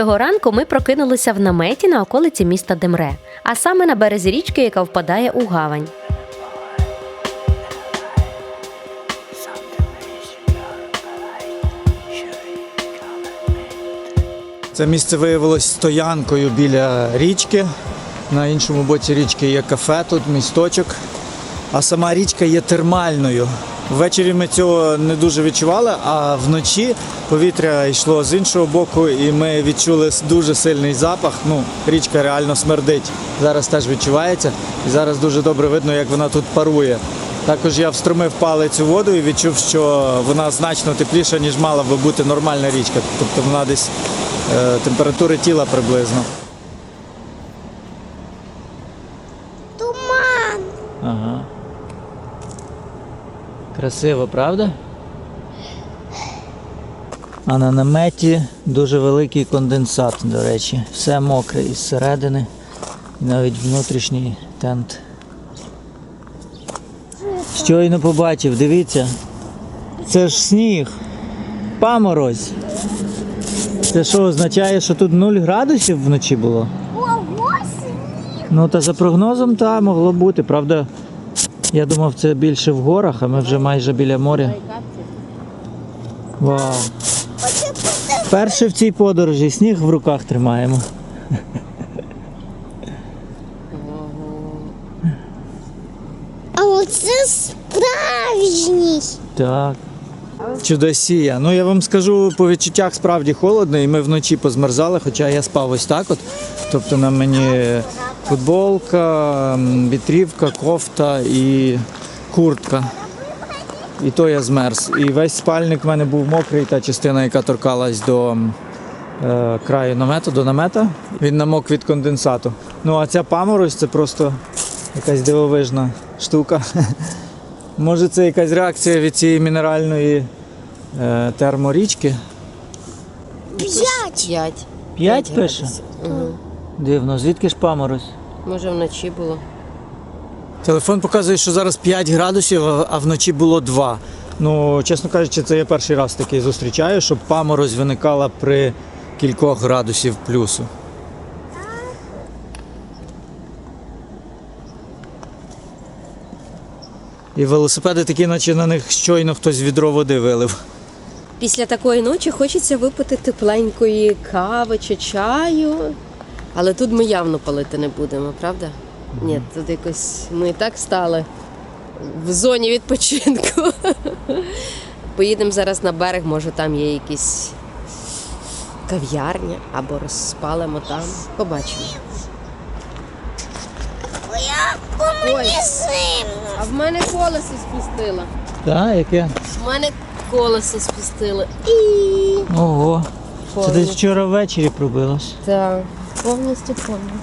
Цього ранку ми прокинулися в наметі на околиці міста Демре, а саме на березі річки, яка впадає у гавань. Це місце виявилось стоянкою біля річки. На іншому боці річки є кафе, тут місточок. А сама річка є термальною. Ввечері ми цього не дуже відчували, а вночі повітря йшло з іншого боку, і ми відчули дуже сильний запах. Ну, річка реально смердить. Зараз теж відчувається. І зараз дуже добре видно, як вона тут парує. Також я встромив палець у воду і відчув, що вона значно тепліша, ніж мала би бути нормальна річка. Тобто вона десь е, температури тіла приблизно. Туман. Ага. Красиво, правда? А на наметі дуже великий конденсат, до речі. Все мокре із середини. І навіть внутрішній тент. Щойно побачив, дивіться. Це ж сніг. Паморозь. Це що означає, що тут 0 градусів вночі було? Ого, сніг. Ну та за прогнозом, та могло бути. Правда, я думав, це більше в горах, а ми вже майже біля моря. Вау. Перше в цій подорожі сніг в руках тримаємо. А оце справжній. Так. Чудосія. Ну я вам скажу, по відчуттях справді холодно, і ми вночі позмерзали, хоча я спав ось так от. Тобто на мені футболка, вітрівка, кофта і куртка. І то я змерз. І весь спальник в мене був мокрий, та частина, яка торкалась до е, краю намету, до намета, він намок від конденсату. Ну а ця паморозь це просто якась дивовижна штука. Може це якась реакція від цієї мінеральної е, терморічки? П'ять. П'ять. П'ять пише? градусів. Дивно, звідки ж паморозь? Може вночі було. Телефон показує, що зараз 5 градусів, а вночі було 2. Ну, чесно кажучи, це я перший раз такий зустрічаю, щоб паморозь виникала при кількох градусів плюсу. І велосипеди такі, наче на них щойно хтось відро води вилив. Після такої ночі хочеться випити тепленької кави чи чаю. Але тут ми явно палити не будемо, правда? Ні, тут якось ми і так стали в зоні відпочинку. Поїдемо зараз на берег, може там є якісь кав'ярня або розпалимо там. Побачимо. Зимно. А в мене колесо спустила. Так, яке? В мене колесо спустило. І Ого. Це десь вчора ввечері пробилось. Так, повністю повністю.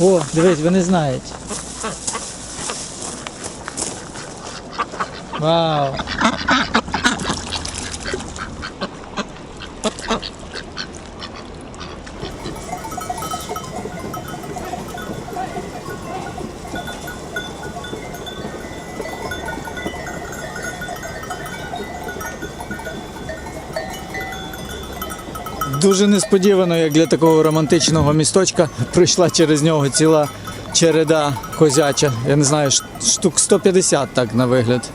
О, дивись, вони знають. Вау. Дуже несподівано, як для такого романтичного місточка пройшла через нього ціла череда козяча. Я не знаю, штук 150 так на вигляд.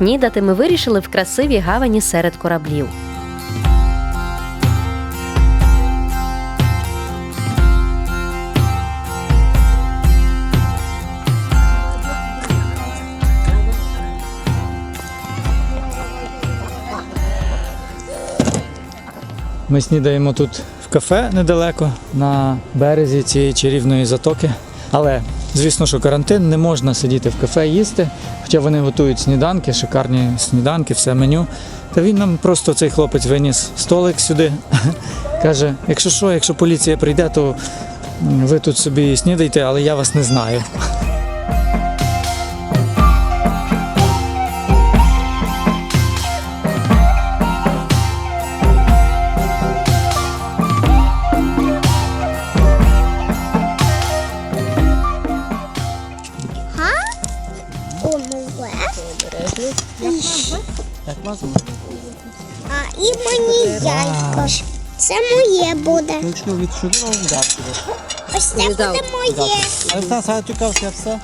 Снідати ми вирішили в красивій гавані серед кораблів. Ми снідаємо тут в кафе недалеко на березі цієї чарівної затоки. Але звісно, що карантин не можна сидіти в кафе їсти, хоча вони готують сніданки, шикарні сніданки, все меню. Та він нам просто цей хлопець виніс столик сюди. Каже: якщо що, якщо поліція прийде, то ви тут собі снідайте, але я вас не знаю. Це моє буде. Ручку відшукав, вдав тебе. Ось це буде моє. Та сега тюкався все.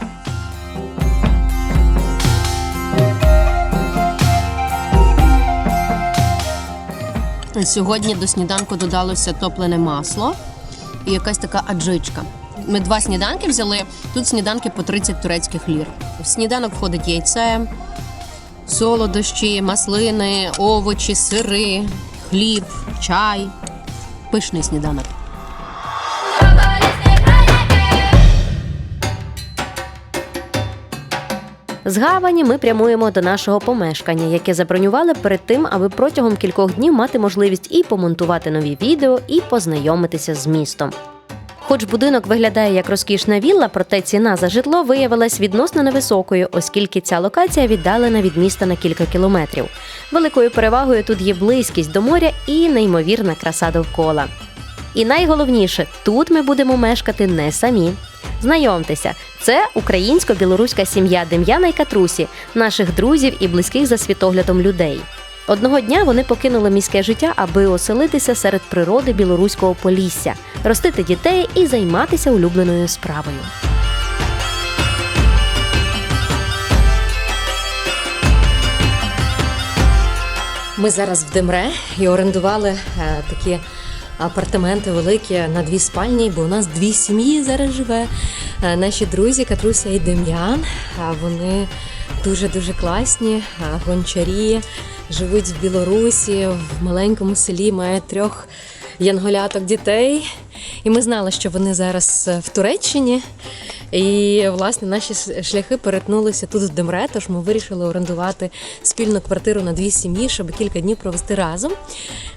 Сьогодні до сніданку додалося топлене масло і якась така аджичка. Ми два сніданки взяли. Тут сніданки по 30 турецьких лір. В сніданок входить яйце, солодощі, маслини, овочі, сири, хліб, чай. Пишний сніданок. З гавані ми прямуємо до нашого помешкання, яке забронювали перед тим, аби протягом кількох днів мати можливість і помонтувати нові відео, і познайомитися з містом. Хоч будинок виглядає як розкішна вілла, проте ціна за житло виявилась відносно невисокою, оскільки ця локація віддалена від міста на кілька кілометрів. Великою перевагою тут є близькість до моря і неймовірна краса довкола. І найголовніше, тут ми будемо мешкати не самі. Знайомтеся, це українсько-білоруська сім'я Дем'яна й Катрусі, наших друзів і близьких за світоглядом людей. Одного дня вони покинули міське життя, аби оселитися серед природи білоруського полісся, ростити дітей і займатися улюбленою справою. Ми зараз в Демре і орендували е, такі апартаменти великі на дві спальні, бо у нас дві сім'ї зараз живе. Е, наші друзі Катруся і Дем'ян. А вони дуже дуже класні, гончарі, живуть в Білорусі, в маленькому селі, мають трьох янголяток дітей. І ми знали, що вони зараз е, в Туреччині. І власне наші шляхи перетнулися тут в Демре, тож ми вирішили орендувати спільну квартиру на дві сім'ї, щоб кілька днів провести разом.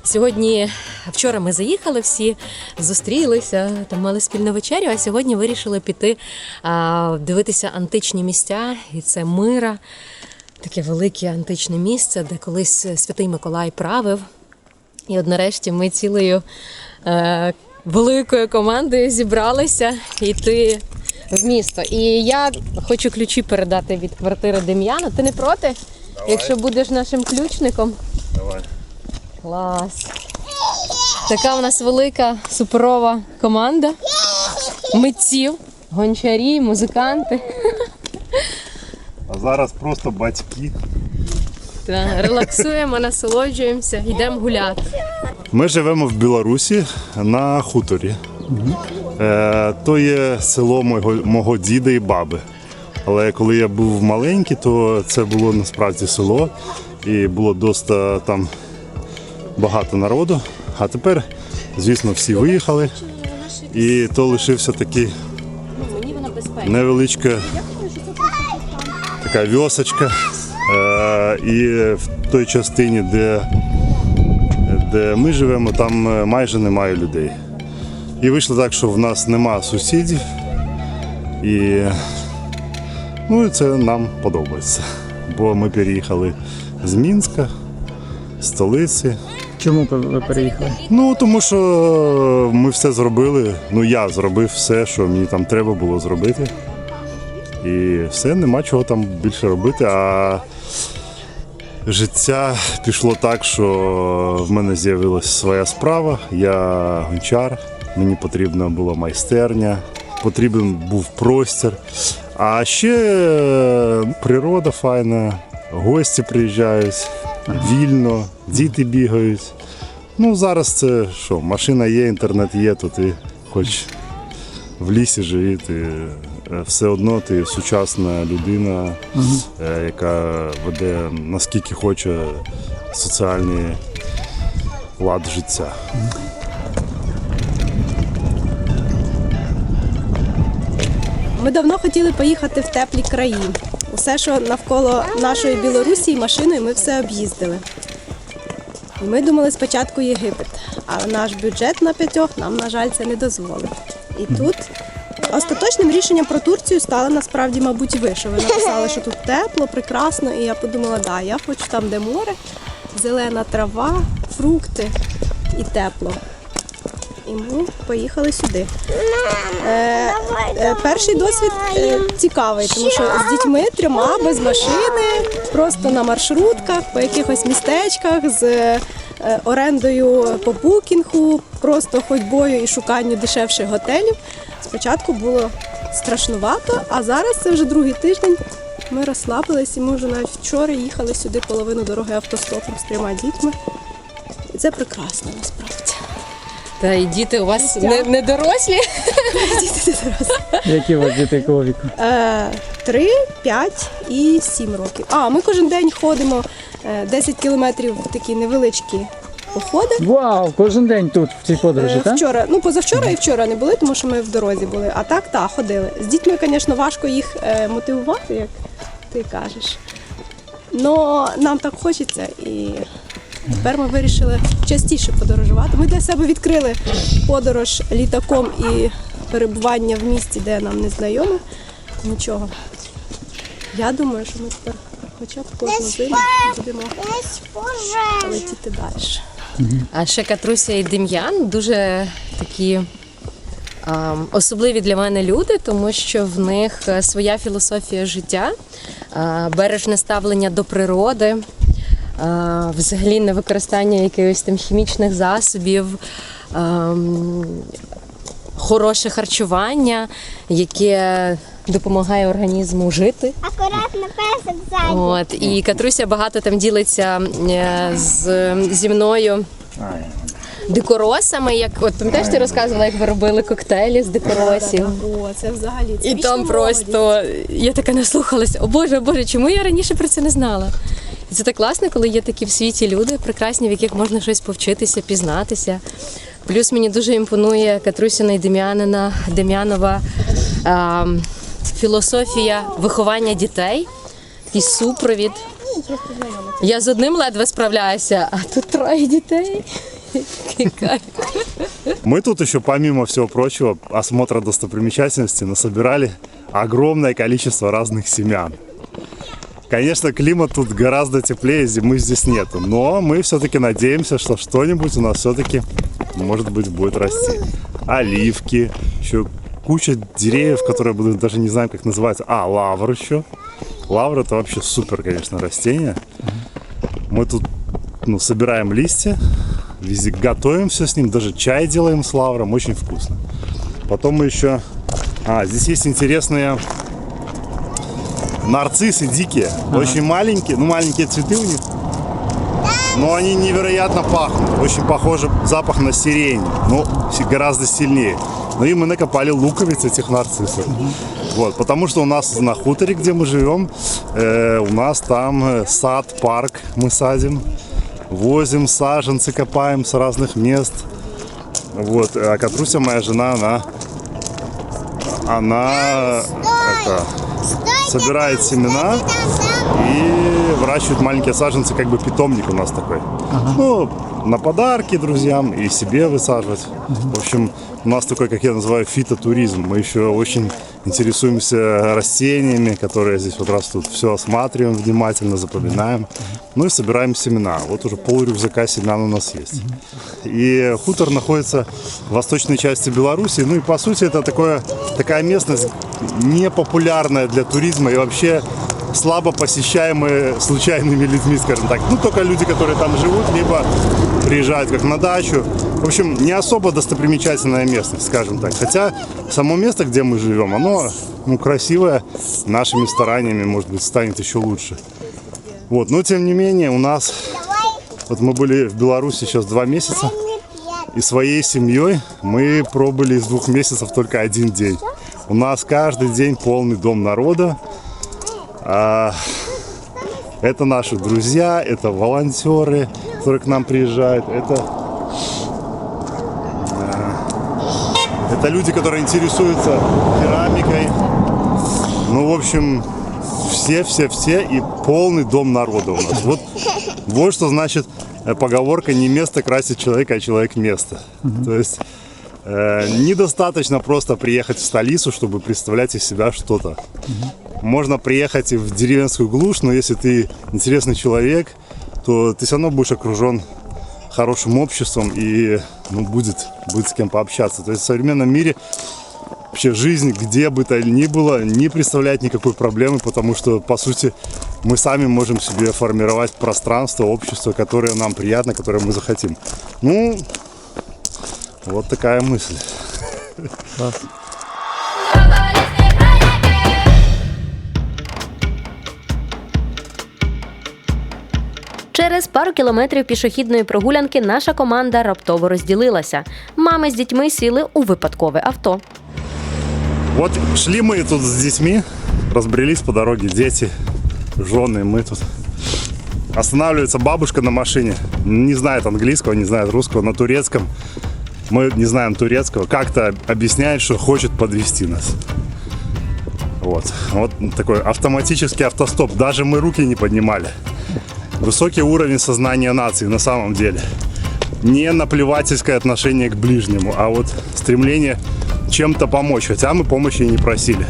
Сьогодні, вчора ми заїхали всі, зустрілися, там мали спільну вечерю, а сьогодні вирішили піти а, дивитися античні місця, і це мира, таке велике античне місце, де колись святий Миколай правив. І от нарешті ми цілою е, великою командою зібралися йти в місто. І я хочу ключі передати від квартири Дем'яна. Ти не проти? Якщо будеш нашим ключником. Давай. Клас. Така в нас велика суперова команда. Митців, гончарі, музиканти. Зараз просто батьки. Та, релаксуємо, насолоджуємося, йдемо гуляти. Ми живемо в Білорусі на хуторі. Е, то є село мого, мого діда і баби. Але коли я був маленький, то це було насправді село і було доста там багато народу. А тепер, звісно, всі виїхали. І то лишився такий невеличка така вьосочка. І в той частині, де де ми живемо, там е, майже немає людей. І вийшло так, що в нас нема сусідів, і ну, і це нам подобається. Бо ми переїхали з Мінська, з столиці. Чому ви переїхали? Ну, тому що ми все зробили. Ну, я зробив все, що мені там треба було зробити. І все, нема чого там більше робити. А життя пішло так, що в мене з'явилася своя справа. Я гончар, мені потрібна була майстерня, потрібен був простір. А ще е, природа файна, гості приїжджають, вільно, діти бігають. Ну, зараз це що, машина є, інтернет є, то ти хоч в лісі живі, ти е, все одно ти сучасна людина, е, яка веде наскільки хоче соціальний лад життя. Ми давно хотіли поїхати в теплі краї. Усе, що навколо нашої Білорусі машиною, ми все об'їздили. І Ми думали спочатку Єгипет, але наш бюджет на п'ятьох нам, на жаль, це не дозволив. І тут остаточним рішенням про Турцію стало насправді, мабуть, ви, що ви написали, що тут тепло, прекрасно. І я подумала, да, я хочу там, де море, зелена трава, фрукти і тепло. і ми поїхали сюди. Е, е, перший досвід е, цікавий, тому що з дітьми трьома без машини, просто на маршрутках, по якихось містечках з е, орендою по букінгу, просто ходьбою і шуканню дешевших готелів. Спочатку було страшнувато, а зараз це вже другий тиждень. Ми розслабились і ми вже навіть вчора їхали сюди половину дороги автостопом з трьома дітьми. І це прекрасно насправді. Та і діти у вас не, не дорослі. Які у вас діти якого віку? Е, Три, п'ять і сім років. А ми кожен день ходимо е, 10 кілометрів в такі невеличкі походи. Вау, кожен день тут, в цій подорожі, Е, так? Вчора, ну позавчора і вчора не були, тому що ми в дорозі були. А так, так, ходили. З дітьми, звісно, важко їх е, мотивувати, як ти кажеш. Но нам так хочеться і тепер ми вирішили частіше подорожувати. Ми для себе відкрили подорож літаком і перебування в місті, де нам не знайоме. Нічого. Я думаю, що ми тепер хоча б кожну зиму будемо летіти далі. А ще Катруся і Дем'ян дуже такі а, особливі для мене люди, тому що в них е, своя філософія життя, а, бережне ставлення до природи, а, взагалі не використання якихось там хімічних засобів. а, м, Хороше харчування, яке допомагає організму жити. Акуратно песик ззаді. От і Катруся багато там ділиться е, з зі мною. Дикоросами, як от пам'ятаєш, ти розказувала, як ви робили коктейлі з дикоросів. О, це взагалі це І там молодість. просто я така наслухалася. О Боже, о Боже, чому я раніше про це не знала? І це так класно, коли є такі в світі люди прекрасні, в яких можна щось повчитися, пізнатися. Плюс мені дуже імпонує Катрусіна і Дем'янина Дем'янова а, філософія виховання дітей, такий супровід. Я з одним ледве справляюся, а тут троє дітей. Який кайф. Мы тут еще, помимо всего прочего, осмотра достопримечательностей насобирали огромное количество разных семян. Конечно, климат тут гораздо теплее, зимы здесь нету, но мы все-таки надеемся, что что-нибудь у нас все-таки, может быть, будет расти. Оливки, еще куча деревьев, которые будут, даже не знаю, как называется. А, лавр еще. Лавр это вообще супер, конечно, растение. Мы тут ну, собираем листья, везде готовим все с ним, даже чай делаем с лавром, очень вкусно. Потом мы еще... А, здесь есть интересные нарциссы дикие, очень маленькие, ну маленькие цветы у них, но они невероятно пахнут, очень похожи запах на сирень, но си- гораздо сильнее. Ну и мы накопали луковиц этих нарциссов. Вот, потому что у нас на хуторе, где мы живем, э, у нас там э, сад, парк мы садим, возим саженцы, копаем с разных мест. Вот, а Катруся, моя жена, она, она это, собирает семена и выращивает маленькие саженцы, как бы питомник у нас такой. Ну, на подарки друзьям и себе высаживать. В общем, у нас такой, как я называю, фитотуризм. Мы еще очень интересуемся растениями, которые здесь вот растут. Все осматриваем внимательно, запоминаем. Ну и собираем семена. Вот уже пол рюкзака семян у нас есть. И хутор находится в восточной части Беларуси. Ну и по сути это такое, такая местность непопулярная для туризма и вообще слабо посещаемые случайными людьми, скажем так. Ну, только люди, которые там живут, либо приезжают как на дачу. В общем, не особо достопримечательная местность, скажем так. Хотя само место, где мы живем, оно ну, красивое. Нашими стараниями, может быть, станет еще лучше. Вот, но тем не менее, у нас... Вот мы были в Беларуси сейчас два месяца. И своей семьей мы пробыли из двух месяцев только один день. У нас каждый день полный дом народа. А, это наши друзья, это волонтеры, которые к нам приезжают. Это, а, это люди, которые интересуются керамикой. Ну, в общем, все-все-все и полный дом народа у нас. Вот, вот что значит э, поговорка «не место красит человека, а человек место». То есть э, недостаточно просто приехать в столицу, чтобы представлять из себя что-то. Можно приехать и в деревенскую глушь, но если ты интересный человек, то ты все равно будешь окружен хорошим обществом и ну, будет, будет с кем пообщаться. То есть в современном мире вообще жизнь, где бы то ни было, не представляет никакой проблемы, потому что, по сути, мы сами можем себе формировать пространство, общество, которое нам приятно, которое мы захотим. Ну, вот такая мысль. Клас. Через пару кілометрів пішохідної прогулянки наша команда раптово розділилася. Мами з дітьми сіли у випадкове авто. Вот шли мы тут с детьми, разбрелись по дороге, дети, жены, мы тут. Останавливается бабушка на машине, не знает английского, не знает русского, на турецком. Мы не знаем турецкого, как-то объясняет, что хочет подвести нас. Вот. Вот такой автоматический автостоп. Даже мы руки не поднимали. Высокий уровень сознания нации на самом деле. Не наплевательское отношение к ближнему, а вот стремление чем-то помочь. Хотя мы помощи и не просили.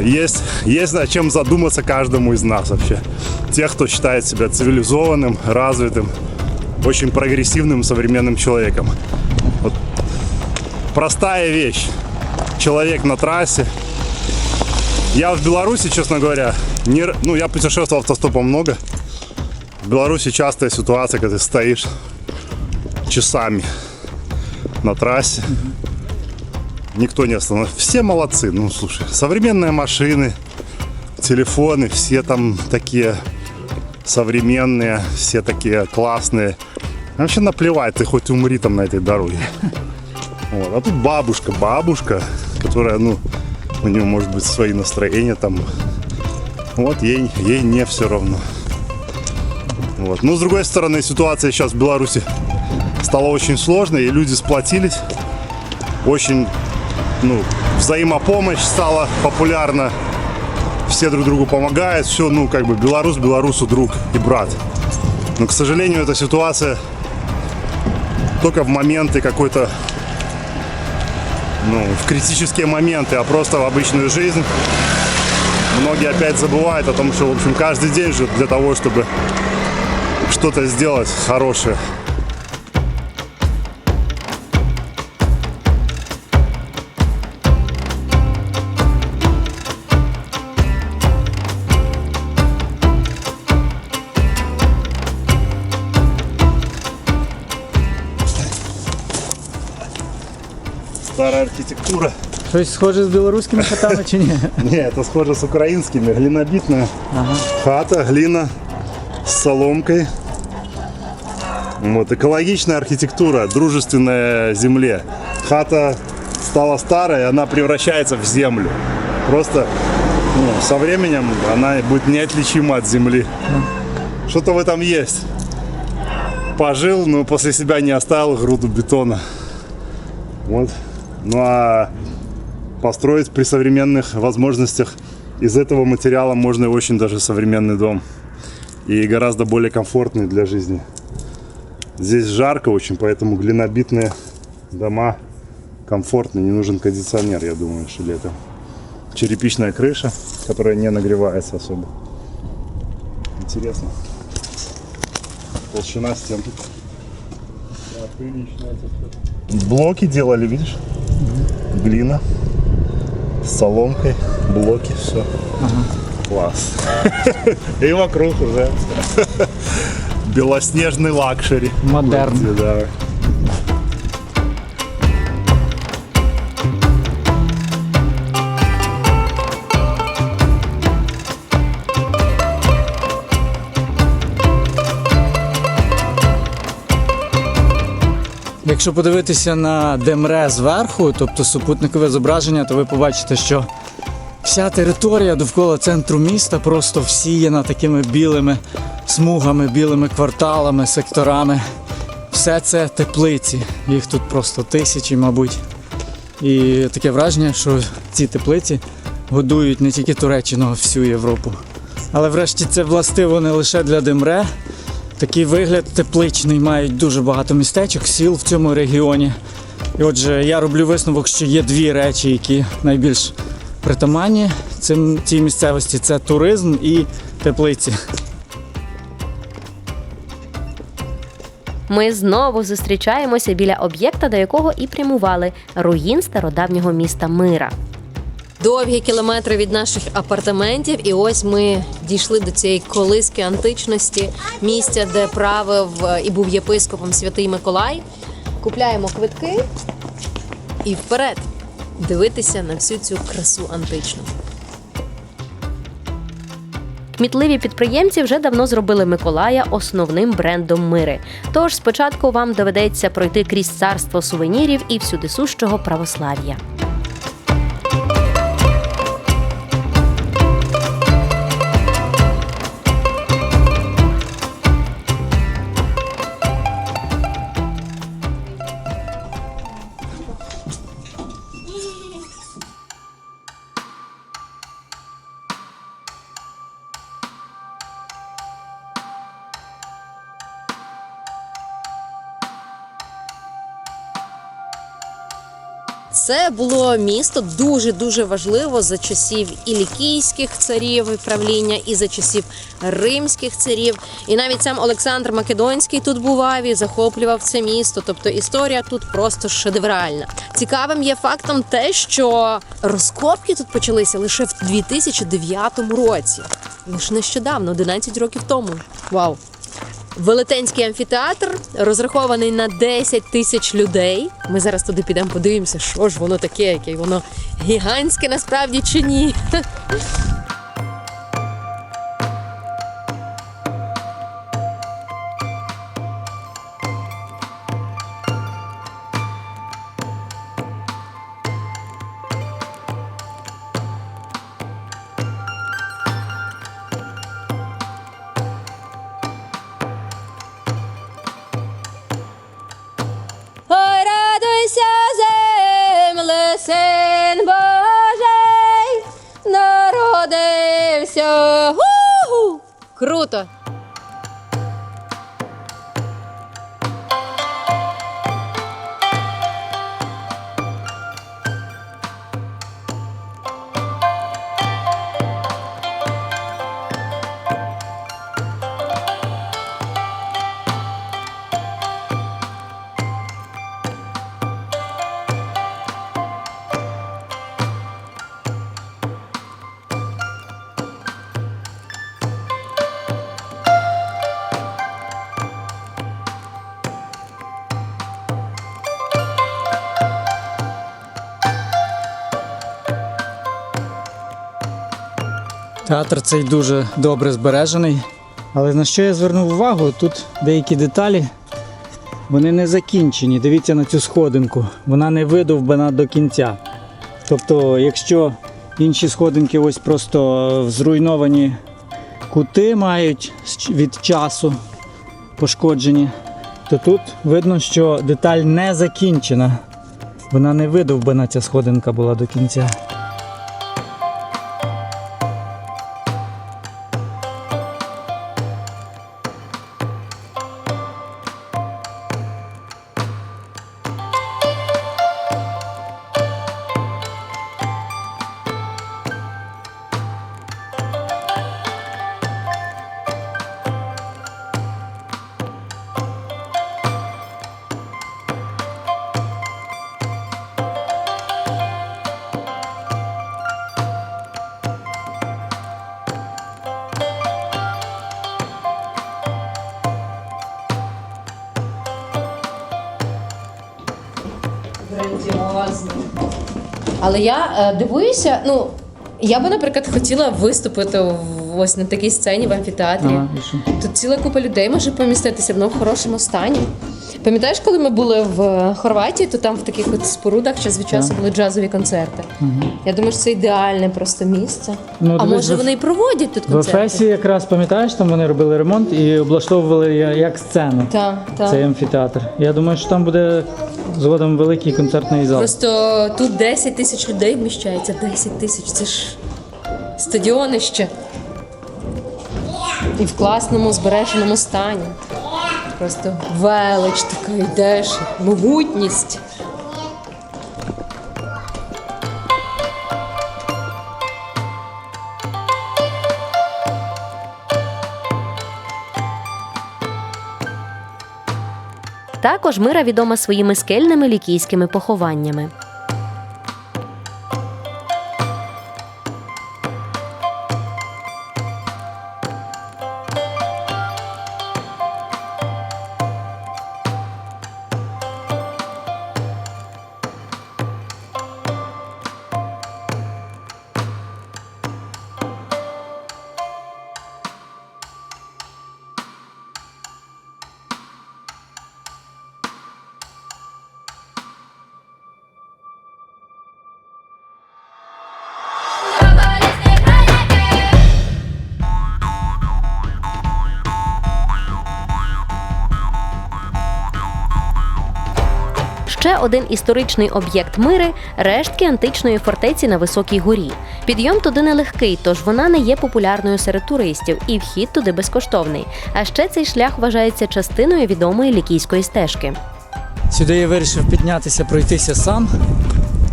Есть, есть над чем задуматься каждому из нас вообще. Тех, кто считает себя цивилизованным, развитым, очень прогрессивным современным человеком. Вот простая вещь. Человек на трассе. Я в Беларуси, честно говоря, не, ну, я путешествовал автостопом много. В Беларуси частая ситуация, когда ты стоишь часами на трассе. Никто не остановится. Все молодцы. Ну, слушай, современные машины, телефоны, все там такие современные, все такие классные. Вообще наплевать, ты хоть умри там на этой дороге. Вот. А тут бабушка, бабушка, которая, ну, у нее может быть свои настроения там. Вот ей, ей не все равно. Вот. Но с другой стороны, ситуация сейчас в Беларуси стала очень сложной, и люди сплотились. Очень ну, взаимопомощь стала популярна. Все друг другу помогают. Все, ну, как бы белорус белорусу друг и брат. Но, к сожалению, эта ситуация только в моменты какой-то ну, в критические моменты, а просто в обычную жизнь. Многие опять забывают о том, что, в общем, каждый день же для того, чтобы что-то сделать хорошее. Старая архитектура. Щось схоже з білоруськими хатами чи ні? Не, это схоже с украинскими. Глинобитная хата, глина с соломкой. Вот, экологичная архитектура, дружественная земле. Хата стала старой, она превращается в землю. Просто ну, со временем она будет неотличима от земли. Что-то в этом есть. Пожил, но после себя не оставил груду бетона. Вот. Ну а построить при современных возможностях из этого материала можно очень даже современный дом. И гораздо более комфортный для жизни. Здесь жарко очень, поэтому глинобитные дома комфортные, не нужен кондиционер, я думаю, что летом. Черепичная крыша, которая не нагревается особо. Интересно. Толщина стен. Блоки делали, видишь? Глина соломкой, блоки, все. Класс. И вокруг уже белоснежный лакшери. Модерн. Да. Якщо подивитися на Демре зверху, тобто супутникове зображення, то ви побачите, що вся територія довкола центру міста просто всіяна такими білими смугами, білими кварталами, секторами. Все це теплиці. Їх тут просто тисячі, мабуть. І таке враження, що ці теплиці годують не тільки Туреччину, а всю Європу. Але врешті це властиво не лише для Демре. Такий вигляд тепличний мають дуже багато містечок, сіл в цьому регіоні. І отже, я роблю висновок, що є дві речі, які найбільш притаманні цим, цій місцевості: це туризм і теплиці. Ми знову зустрічаємося біля об'єкта, до якого і прямували руїн стародавнього міста Мира. Довгі кілометри від наших апартаментів, і ось ми дійшли до цієї колиски античності, місця, де правив е, і був єпископом святий Миколай. Купляємо квитки і вперед дивитися на всю цю красу античну. Кмітливі підприємці вже давно зробили Миколая основним брендом мири. Тож спочатку вам доведеться пройти крізь царство сувенірів і всюдисущого православ'я. Це було місто дуже дуже важливо за часів і лікійських царів правління, і за часів римських царів. І навіть сам Олександр Македонський тут бував і захоплював це місто. Тобто історія тут просто шедевральна. Цікавим є фактом те, що розкопки тут почалися лише в 2009 році. Лише нещодавно, 11 років тому. Вау! Велетенський амфітеатр розрахований на 10 тисяч людей. Ми зараз туди підемо, подивимося, що ж воно таке, яке воно гігантське насправді чи ні. Театр цей дуже добре збережений. Але на що я звернув увагу, тут деякі деталі вони не закінчені. Дивіться на цю сходинку. Вона не видовбана до кінця. Тобто, якщо інші сходинки ось просто зруйновані кути мають від часу пошкоджені, то тут видно, що деталь не закінчена. Вона не видовбана, ця сходинка була до кінця. Але я е, дивуюся, ну. Я би, наприклад, хотіла виступити в- ось на такій сцені в амфітеатрі. Ага, і що? Тут ціла купа людей може поміститися, воно в хорошому стані. Пам'ятаєш, коли ми були в е, Хорватії, то там в таких от спорудах час від часу були джазові концерти. Я думаю, що це ідеальне просто місце. Ну, а дивись, може в- вони і проводять тут В концерти? Ефесі якраз пам'ятаєш, там вони робили ремонт і облаштовували я- як сцену. Так, так. Цей амфітеатр. Я думаю, що там буде згодом великий концертний зал. Просто тут 10 тисяч людей вміщається. 10 тисяч. Це ж стадіонище. І в класному збереженому стані. Просто велич така йдеш, могутність. Також Мира відома своїми скельними лікійськими похованнями. Один історичний об'єкт мири рештки античної фортеці на високій горі. Підйом туди нелегкий, тож вона не є популярною серед туристів, і вхід туди безкоштовний. А ще цей шлях вважається частиною відомої лікійської стежки. Сюди я вирішив піднятися, пройтися сам.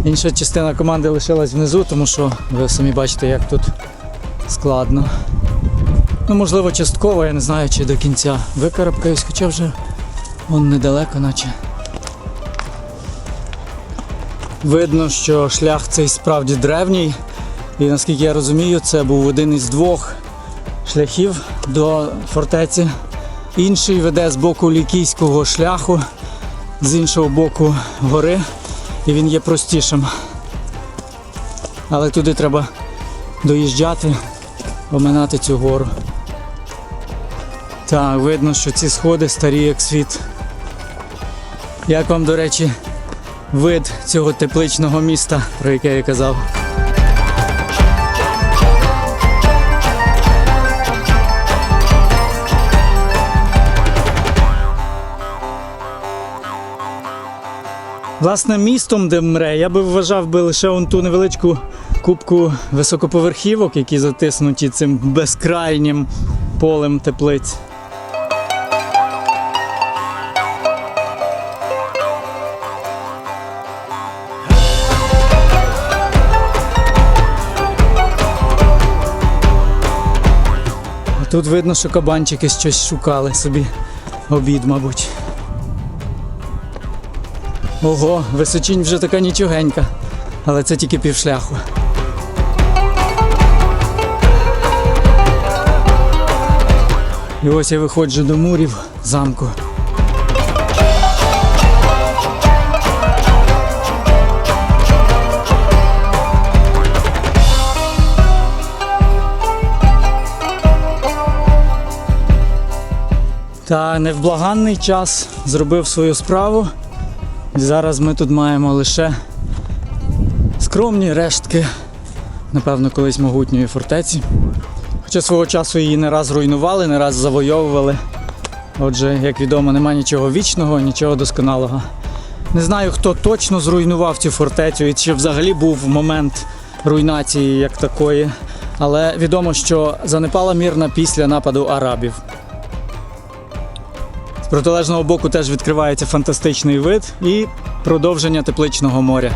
Інша частина команди лишилась внизу, тому що ви самі бачите, як тут складно. Ну, можливо, частково, я не знаю, чи до кінця викарабкаюсь, хоча вже вон недалеко, наче. Видно, що шлях цей справді древній. І наскільки я розумію, це був один із двох шляхів до фортеці. Інший веде з боку лікійського шляху, з іншого боку гори, і він є простішим. Але туди треба доїжджати, оминати цю гору. Так, видно, що ці сходи старі як світ. Як вам, до речі, вид цього тепличного міста, про яке я казав? Власне, містом, де мре, я би вважав би лише он ту невеличку кубку високоповерхівок, які затиснуті цим безкрайнім полем теплиць. Тут видно, що кабанчики щось шукали собі. Обід, мабуть. Ого, височінь вже така нічогенька, але це тільки півшляху. І ось я виходжу до мурів замку. Та невблаганний час зробив свою справу. І зараз ми тут маємо лише скромні рештки, напевно, колись могутньої фортеці. Хоча свого часу її не раз руйнували, не раз завойовували. Отже, як відомо, нема нічого вічного, нічого досконалого. Не знаю, хто точно зруйнував цю фортецю і чи взагалі був момент руйнації як такої. Але відомо, що занепала мірна після нападу арабів. Протилежного боку теж відкривається фантастичний вид і продовження тепличного моря.